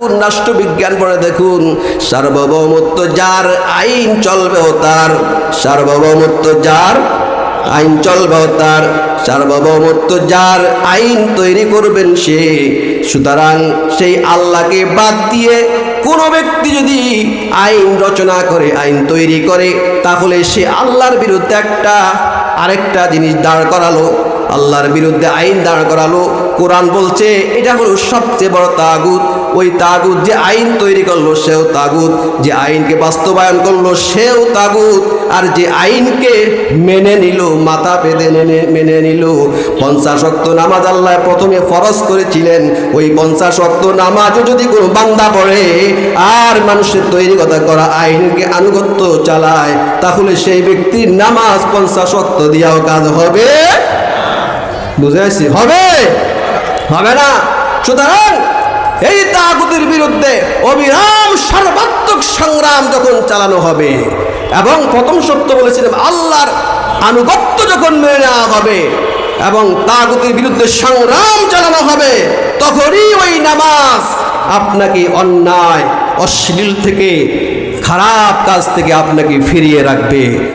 রাষ্ট্রবিজ্ঞান পড়ে দেখুন, সার্বভৌমত্ব যার আইন চলবেও তার, সার্বভৌমত্ব যার আইন চলবেও তার, সার্বভৌমত্ব যার আইন তৈরি করবেন সে। সুতরাং সেই আল্লাহকে বাদ দিয়ে কোনো ব্যক্তি যদি আইন রচনা করে, আইন তৈরি করে, তাহলে সে আল্লাহর বিরুদ্ধে একটা আরেকটা জিনিস দাঁড় করালো। আল্লাহর বিরুদ্ধে আইন দাঁড় করালো, কোরআন বলছে, এটা হলো সবচেয়ে বড় তাগুত। ওই তাগুত যে আইন তৈরি করল, সেও তাগুত। যে আইনকে বাস্তবায়ন করল, সেও তাগুত। আর যে আইনকে মেনে নিল, মাথা পেতে মেনে নিল। পঞ্চাশ অক্ত নামাজ আল্লাহ প্রথমে ফরজ করেছিলেন। ওই পঞ্চাশ অক্ত নামাজও যদি কোনো বান্দা পড়ে, আর মানুষের তৈরি কথা করা, আইনকে আনুগত্য চালায়, তাহলে সেই ব্যক্তির নামাজ পঞ্চাশ অক্ত দিয়াও কাজ হবে। বুঝে আসছি হবে? হবে না। সুতরাং এই তাগুতের বিরুদ্ধে অবিরাম সর্বাত্মক সংগ্রাম যখন চালানো হবে, এবং প্রথম সত্য বলেছিলাম, আল্লাহর আনুগত্য যখন মেনে নেওয়া হবে, এবং তাগুতের বিরুদ্ধে সংগ্রাম চালানো হবে, তখনই ওই নামাজ আপনাকে অন্যায়, অশ্লীল থেকে, খারাপ কাজ থেকে আপনাকে ফিরিয়ে রাখবে।